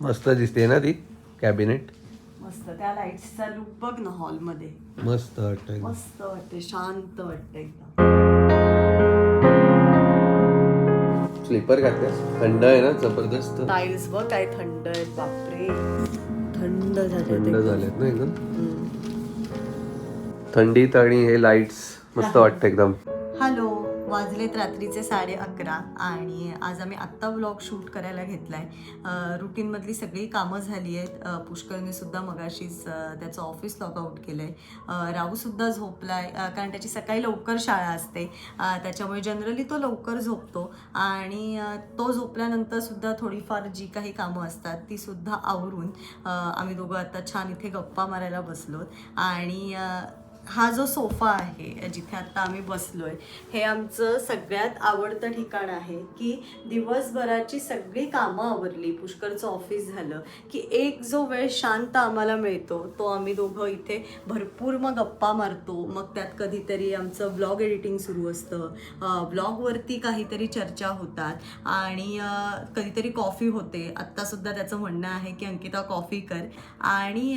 मस्त दिसते ना ती कॅबिनेट? मस्त. त्या लाईट्सचा लुक बघ ना हॉलमध्ये. मस्त वाटतं मस्त वाटते शांत वाटते एकदम. स्लीपर घातल्यास? थंड आहे ना? जबरदस्त. टाईल्स बघ काय थंड आहेत. बापरे. थंड झाले थंड झालेत ना एकदम? थंडीत आणि हे लाईट्स मस्त वाटतं एकदम. वाजलेत रात्रीचे साडे अकरा आणि आज आम्ही आत्ता व्लॉग शूट करायला घेतला आहे रुटीनमधली सगळी कामं झाली आहेत. पुष्कळनेसुद्धा मगाशीच त्याचं ऑफिस लॉगआउट केलं आहे राहूसुद्धा झोपला आहे कारण त्याची सकाळी लवकर शाळा असते. त्याच्यामुळे जनरली तो लवकर झोपतो. आणि तो झोपल्यानंतरसुद्धा थोडीफार जी काही कामं असतात तीसुद्धा आवरून आम्ही दोघं आता छान इथे गप्पा मारायला बसलो आणि हा जो सोफा आहे जिथे आत्ता आम्ही बसलो आहे हे आमचं सगळ्यात आवडतं ठिकाण आहे की दिवसभराची सगळी कामं आवरली. पुष्करचं ऑफिस झालं की एक जो वेळ शांत आम्हाला मिळतो तो आम्ही दोघं इथे भरपूर मग गप्पा मारतो. मग त्यात कधीतरी आमचं ब्लॉग एडिटिंग सुरू असतं. ब्लॉगवरती काहीतरी चर्चा होतात आणि कधीतरी कॉफी होते. आत्तासुद्धा त्याचं म्हणणं आहे की अंकिता कॉफी कर. आणि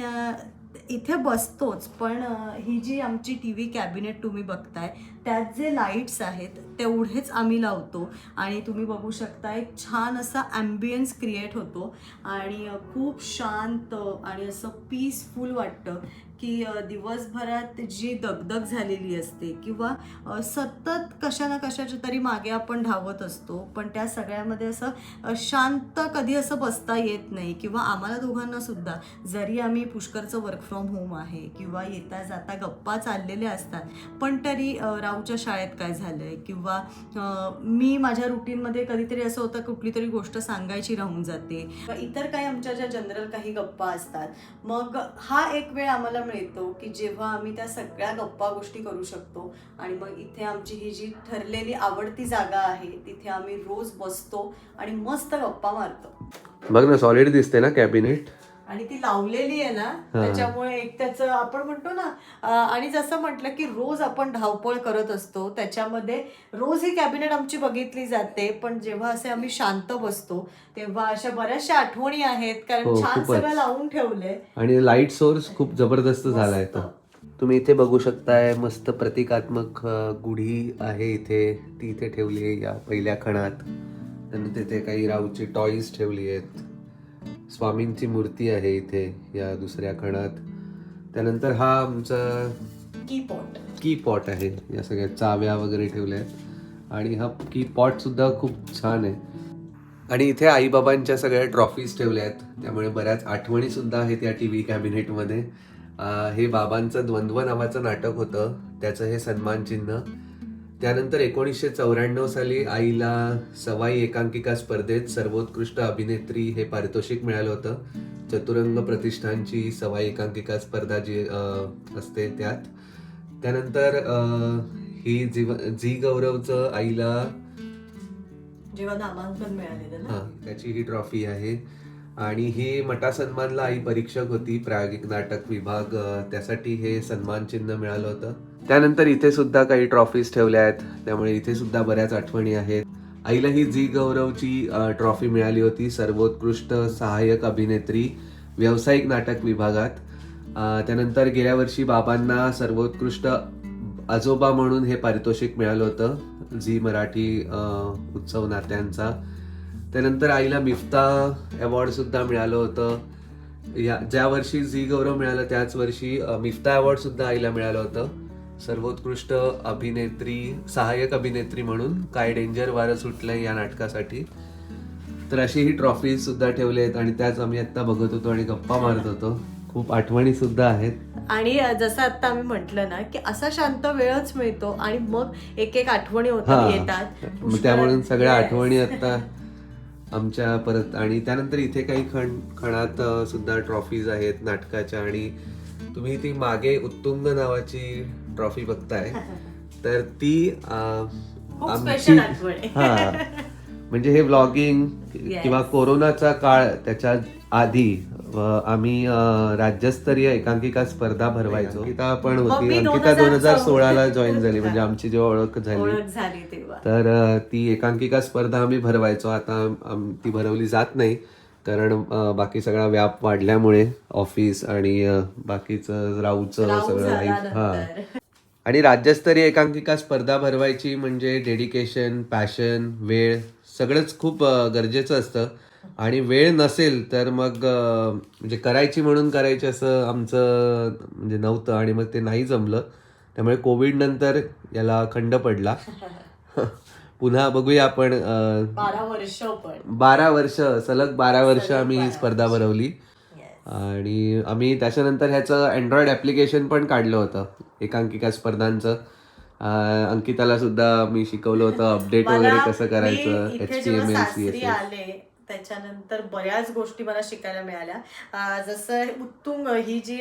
इथे बसतोच पण ही जी आमची टी व्ही कॅबिनेट तुम्ही बघताय त्यात जे लाईट्स आहेत तेवढेच आम्ही लावतो. आणि तुम्ही बघू शकता एक छान असा ॲम्बियन्स क्रिएट होतो. आणि खूप शांत आणि असं पीसफुल वाटतं की दिवसभरात जी दगदग झालेली असते किंवा सतत कशा ना कशाच्या तरी मागे आपण धावत असतो. पण त्या सगळ्यामध्ये असं शांत कधी असं बसता येत नाही किंवा आम्हाला दोघांना सुद्धा जरी आम्ही पुष्करचं वर्क फ्रॉम होम आहे किंवा येता जाता गप्पा चाललेल्या असतात पण तरी अ, शाळेत काय झालंय? किंवा मी माझ्या रुटीनमध्ये कधीतरी असं होतं कुठली तरी गोष्ट सांगायची राहून जाते. इतर काही आमच्या ज्या जनरल काही गप्पा असतात मग हा एक वेळ आम्हाला मिळतो की जेव्हा आम्ही त्या सगळ्या गप्पा गोष्टी करू शकतो आणि मग इथे आमची ही जी ठरलेली आवडती जागा आहे तिथे आम्ही रोज बसतो आणि मस्त गप्पा मारतो. बघ ना सॉलिड दिसते ना कॅबिनेट आणि ती लावलेली आहे ना त्याच्यामुळे एक त्याचं आपण म्हणतो ना आणि जसं म्हटलं की रोज आपण धावपळ करत असतो त्याच्यामध्ये रोज ही कॅबिनेट आमची बघितली जाते पण जेव्हा असे आम्ही शांत बसतो तेव्हा अशा बऱ्याचशा आठवणी आहेत कारण हो, छान. सगळं लावून ठेवलंय. आणि लाइट सोर्स खूप जबरदस्त झालाय तो. तुम्ही इथे बघू शकताय मस्त प्रतिकात्मक गुढी आहे इथे ती इथे ठेवली आहे या पहिल्या खणात. आणि तिथे काही राऊची टॉईज ठेवली आहेत. स्वामींची मूर्ती आहे इथे या दुसऱ्या खणात. त्यानंतर हा आमचा की पॉट की पॉट आहे या सगळ्या चाव्या वगैरे ठेवल्या आहेत आणि हा की पॉट सुद्धा खूप छान आहे. आणि इथे आईबाबांच्या सगळ्या ट्रॉफीज ठेवल्या आहेत त्यामुळे बऱ्याच आठवणी सुद्धा आहेत या टी व्ही कॅबिनेटमध्ये हे बाबांचं द्वंद्व नावाचं नाटक होतं. त्याचं हे सन्मान चिन्ह त्यानंतर एकोणीसशे चौऱ्याण्णव साली आईला सवाई एकांकिका स्पर्धेत सर्वोत्कृष्ट अभिनेत्री हे पारितोषिक मिळालं होतं. चतुरंग प्रतिष्ठानची सवाई एकांकिका स्पर्धा जी असते त्यात. त्यानंतर ही जीव झी गौरवचं आईला जेव्हा नामांकन मिळालेलं हा त्याची ही ट्रॉफी आहे. आणि ही मटा सन्मानला आई परीक्षक होती. प्रायोगिक नाटक विभाग त्यासाठी हे सन्मान चिन्ह मिळालं होतं. त्यानंतर इथे सुद्धा काही ट्रॉफीज ठेवल्या आहेत. त्यामुळे इथे सुद्धा बऱ्याच आठवणी आहेत. आईला ही झी गौरवची ट्रॉफी मिळाली होती सर्वोत्कृष्ट सहाय्यक अभिनेत्री व्यावसायिक नाटक विभागात. त्यानंतर गेल्या वर्षी बाबांना सर्वोत्कृष्ट आजोबा म्हणून हे पारितोषिक मिळालं होतं झी मराठी उत्सव नात्यांचा. त्यानंतर आईला मिफ्ता अवॉर्ड सुद्धा मिळालं होतं. या ज्या वर्षी झी गौरव मिळालं त्याच वर्षी मिफ्ता अवॉर्ड सुद्धा आईला मिळालं होतं. सर्वोत्कृष्ट अभिनेत्री सहाय्यक अभिनेत्री म्हणून काय डेंजर वारं सुटलंय या नाटकासाठी. तर अशी ही ट्रॉफी सुद्धा ठेवल्या आहेत आणि त्याच आम्ही आता बघत होतो आणि गप्पा मारत होतो. खूप आठवणी सुद्धा आहेत. आणि जसं आता आम्ही म्हटलं ना की असा शांत वेळच मिळतो आणि मग एक एक आठवणी होतात येतात. मग त्यामुळे सगळ्या. आठवणी आता आमच्या परत आणि त्यानंतर इथे काही खण खणात सुद्धा ट्रॉफीज आहेत नाटकाच्या आणि तुम्ही ती मागे उत्तुंग नावाची ट्रॉफी बघताय. तर ती आमची हा. म्हणजे हे Yes. किंवा कोरोनाचा काळ त्याच्या आधी आम्ही राज्यस्तरीय एकांकिका स्पर्धा भरवायचो. अंकिता पण होती. अंकिता दोन हजार 2014 सोळाला जॉईन झाली. म्हणजे आमची जेव्हा ओळख झाली. ओळख झाली तेव्हा. तर ती एकांकिका स्पर्धा आम्ही भरवायचो. आता ती भरवली जात नाही. कारण बाकी सगळा व्याप वाढल्यामुळे ऑफिस आणि बाकीचं राऊचं सगळं हा. आणि राज्यस्तरीय एकांकिका स्पर्धा भरवायची म्हणजे डेडिकेशन पॅशन वेळ सगळंच खूप गरजेचं असतं. आणि वेळ नसेल तर मग म्हणजे करायची म्हणून करायची असं आमचं म्हणजे नव्हतं आणि मग ते नाही जमलं. त्यामुळे कोविड नंतर याला खंड पडला. पुन्हा बघूया आपण बारा वर्ष पण. बारा वर्ष सलग बारा वर्ष आम्ही ही स्पर्धा भरवली. आणि आम्ही त्याच्यानंतर ह्याचं अँड्रॉइड ऍप्लिकेशन पण काढलं होतं एकांकिका स्पर्धांचं. अंकिताला सुद्धा मी शिकवलं होतं अपडेट वगैरे कसं करायचं एच जेव्हा एम एल सी त्याच्यानंतर बऱ्याच गोष्टी मला शिकायला मिळाल्या. जसं उत्तुंग ही जी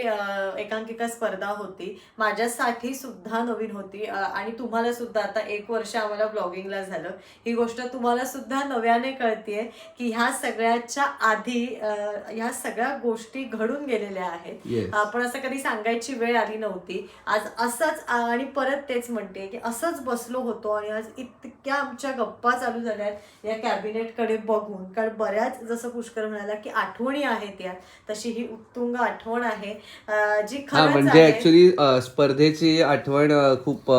एकांकिका स्पर्धा होती माझ्यासाठी सुद्धा नवीन होती. आणि तुम्हाला सुद्धा आता एक वर्ष आम्हाला ब्लॉगिंगला झालं. ही गोष्ट तुम्हाला सुद्धा नव्याने कळतीये की ह्या सगळ्याच्या आधी ह्या सगळ्या गोष्टी घडून गेलेल्या आहेत. आपण असं कधी सांगायची वेळ आली नव्हती. आज असंच आणि परत तेच म्हणते की असंच बसलो होतो आणि आज इतक्या आमच्या गप्पा चालू झाल्यात या कॅबिनेटकडे बघून. कारण बऱ्याच जसं पुष्कर म्हणाला की आठवणी आहेत या. तशी ही उत्तुंग आठवण आहे. जी हा खरंच म्हणजे. ऍक्च्युली स्पर्धेची आठवण खूप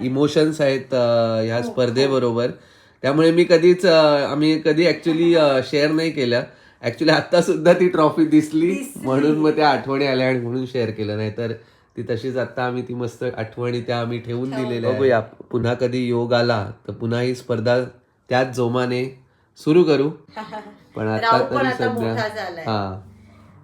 इमोशन्स आहेत ह्या हो, स्पर्धेबरोबर. त्यामुळे मी कधीच आम्ही कधी ऍक्च्युली शेअर नाही केल्या ऍक्च्युली आता सुद्धा ती ट्रॉफी दिसली. म्हणून मग त्या आठवणी आल्या आणि म्हणून शेअर केलं. नाही तर ती तशीच आता आम्ही ती मस्त आठवणी त्या आम्ही ठेवून दिलेल्या. बघूया पुन्हा कधी योग आला तर पुन्हा ही स्पर्धा त्याच जोमाने सुरू करू पण आता तरी सध्या. हा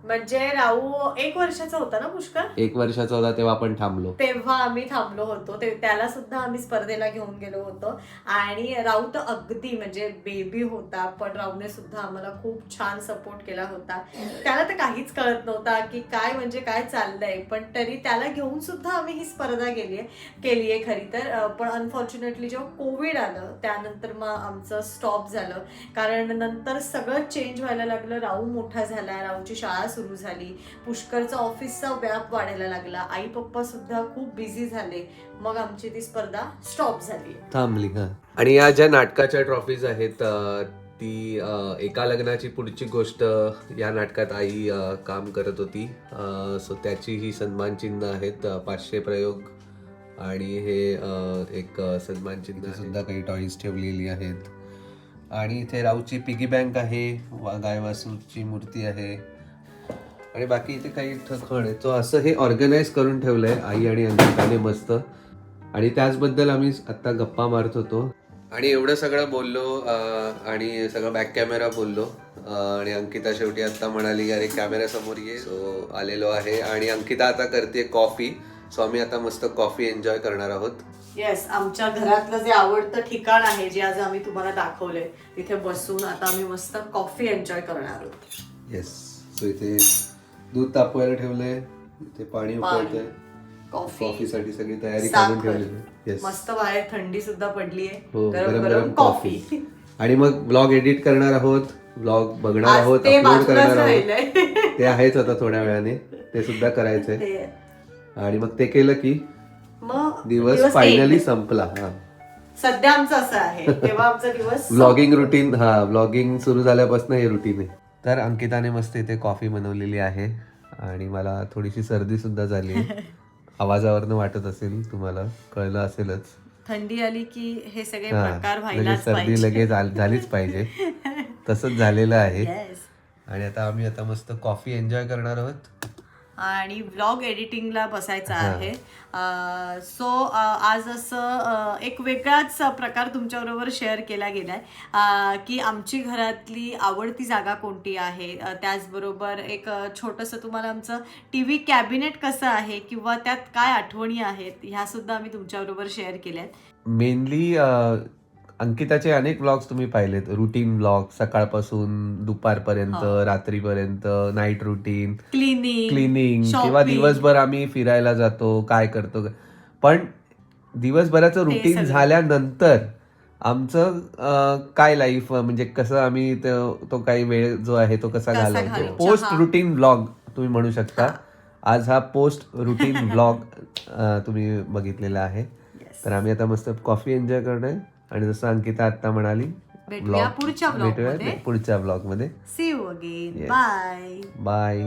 म्हणजे राहू एक वर्षाचा होता ना पुष्कर एक वर्षाचा होता तेव्हा आपण थांबलो. तेव्हा आम्ही थांबलो होतो. ते त्याला सुद्धा आम्ही स्पर्धेला घेऊन गेलो होतो. आणि राहू तर अगदी म्हणजे बेबी होता पण राहूने सुद्धा आम्हाला खूप छान सपोर्ट केला होता. त्याला तर काहीच कळत नव्हता की काय म्हणजे काय चाललंय पण तरी त्याला घेऊन सुद्धा आम्ही ही स्पर्धा केली आहे केली आहे खरी तर. पण अनफॉर्च्युनेटली जेव्हा कोविड आलं त्यानंतर मग आमचं स्टॉप झालं. कारण नंतर सगळं चेंज व्हायला लागलं. राहू मोठा झाला राहूची शाळा सुरू झाली. पुष्करचा ऑफिसचा व्याप वाढायला लागला. आई पप्पा सुद्धा खूप बिझी झाले. मग आमची ती स्पर्धा स्टॉप झाली. थांबली हा. आणि या ज्या नाटकाच्या ट्रॉफीज आहेत अ, ती अ, एका लग्नाची पुढची गोष्ट या नाटकात आई अ, काम करत होती. सो त्याची ही सन्मान चिन्ह आहेत अ, पाचशे प्रयोग. आणि हे अ, एक अ, सन्मान चिन्ह सुद्धा काही टॉईज ठेवलेली आहेत. आणि इथे राऊची पिगी बँक आहे. वा- गाय वासूची मूर्ती आहे. आणि बाकी इथे काही ठखण आहे. तो असं हे ऑर्गनाईज करून ठेवलंय आई आणि अंकिताने मस्त. आणि त्याचबद्दल आम्ही आता गप्पा मारत होतो. आणि एवढं सगळं बोललो आणि सगळं बॅक कॅमेरा बोललो. आणि अंकिता शेवटी आता म्हणाली अरे कॅमेरा समोर ये. सो आलेलो आहे. आणि अंकिता आता करते कॉफी सो आम्ही आता मस्त कॉफी एन्जॉय करणार आहोत. येस आमच्या घरातलं जे आवडतं ठिकाण आहे जे आज आम्ही तुम्हाला दाखवलंय तिथे बसून आता आम्ही मस्त कॉफी एन्जॉय करणार आहोत. येस सो इथे दूध तापवायला ठेवलंय इथे पाणी पाणी, उकळतंय. कॉफी कॉफीसाठी सगळी तयारी करून साखर. ठेवलेली येस मस्त बाहेर थंडी सुद्धा पडली हो आहे गरम गरम कॉफी. आणि मग ब्लॉग एडिट करणार आहोत ब्लॉग बघणार आहोत ते अपलोड बाजूलाच करणार आहोत. राहिलंय. ते आहेच आता थोड्या वेळाने ते सुद्धा करायचंय. ते- आणि मग ते केलं की मग दिवस फायनली end. संपला हा. सध्या आमचं असं आहे. तेव्हा आमचा दिवस व्लॉगिंग रुटीन हा व्लॉगिंग सुरू झाल्यापासून हे रुटीन आहे. तर अंकिताने मस्त इथे कॉफी बनवलेली आहे. आणि मला थोडीशी सर्दी सुद्धा झाली. आवाजावरनं वाटत असेल तुम्हाला कळलं असेलच. थंडी आली की हे सगळे प्रकार सर्दी लगेच झालीच पाहिजे. तसंच झालेलं आहे. आणि आता आम्ही आता मस्त कॉफी एन्जॉय करणार आहोत. आणि व्लॉग एडिटिंगला बसायचं. आहे. सो आज असं एक वेगळाच प्रकार तुमच्याबरोबर शेअर केला गेलाय. की आमची घरातली आवडती जागा कोणती आहे? त्याचबरोबर एक छोटंसं तुम्हाला आमचं टी व्ही कॅबिनेट कसं आहे किंवा त्यात काय आठवणी आहेत ह्या सुद्धा आम्ही तुमच्याबरोबर शेअर केल्यात. मेनली अंकिताचे अनेक व्लॉग्स तुम्ही पाहिलेत रुटीन व्लॉग सकाळपासून दुपारपर्यंत हो. रात्रीपर्यंत नाईट रुटीन क्लिनिंग क्लिनिंग किंवा दिवसभर आम्ही फिरायला जातो काय करतो पण दिवसभराचं रुटीन. झाल्यानंतर आमचं काय लाईफ म्हणजे कसं आम्ही तो काही वेळ जो आहे तो कसा घालवतो घालवतो. पोस्ट. रुटीन ब्लॉग तुम्ही म्हणू शकता आज हा पोस्ट रुटीन ब्लॉग तुम्ही बघितलेला आहे. तर आम्ही आता मस्त कॉफी एन्जॉय करणार आणि जसं अंकिता आता म्हणाली भेटूया पुढच्या भेटूया. पुढच्या ब्लॉगमध्ये see you again. Bye bye